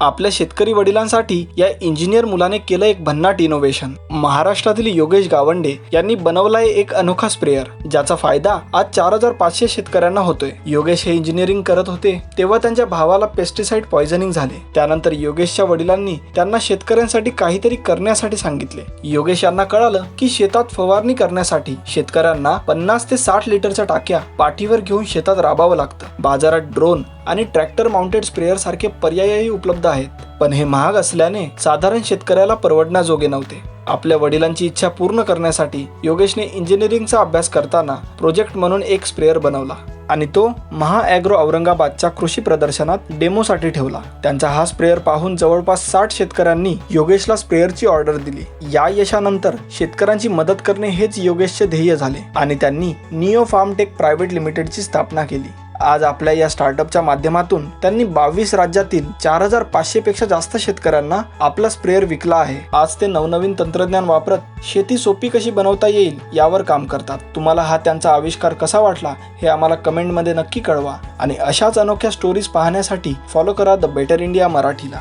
आपल्या शेतकरी वडिलांसाठी या इंजिनियर मुलाने केलं एक भन्नाट इनोव्हेशन महाराष्ट्रातील योगेश गावंडे यांनी बनवलाय एक अनोखा स्प्रेअर ज्याचा फायदा आज चार हजार पाचशे शेतकऱ्यांना होतोय. योगेश हे इंजिनिअरिंग करत होते तेव्हा त्यांच्या भावाला पेस्टिसाइड पॉयझनिंग झाले. त्यानंतर योगेशच्या वडिलांनी त्यांना शेतकऱ्यांसाठी काहीतरी करण्यासाठी सांगितले. योगेश यांना कळालं की शेतात फवारणी करण्यासाठी शेतकऱ्यांना पन्नास ते साठ लिटरच्या टाक्या पाठीवर घेऊन शेतात राबावं लागतं. बाजारात ड्रोन आणि ट्रॅक्टर माउंटेड स्प्रेअरसारखे पर्यायही उपलब्ध आहेत. पण हे महाग असल्याने साधारण शेतकऱ्याला परवडण्याजोगे नव्हते. आपल्या वडिलांची इच्छा पूर्ण करण्यासाठी योगेशने इंजिनिअरिंगचा अभ्यास करताना प्रोजेक्ट म्हणून एक स्प्रेअर बनवला आणि तो महा ॲग्रो औरंगाबादच्या कृषी प्रदर्शनात डेमोसाठी ठेवला. त्यांचा हा स्प्रेअर पाहून जवळपास साठ शेतकऱ्यांनी योगेशला स्प्रेअरची ऑर्डर दिली. या यशानंतर शेतकऱ्यांची मदत करणे हेच योगेशचे ध्येय झाले आणि त्यांनी निओ फार्मटेक प्रायव्हेट लिमिटेडची स्थापना केली. आज आपल्या या स्टार्टअपच्या माध्यमातून त्यांनी बावीस राज्यातील चार हजार पाचशे पेक्षा जास्त शेतकऱ्यांना आपला स्प्रेअर विकला आहे. आज ते नवनवीन तंत्रज्ञान वापरत शेती सोपी कशी बनवता येईल यावर काम करतात. तुम्हाला हा त्यांचा आविष्कार कसा वाटला हे आम्हाला कमेंटमध्ये नक्की कळवा आणि अशाच अनोख्या स्टोरीज पाहण्यासाठी फॉलो करा द बेटर इंडिया मराठीला.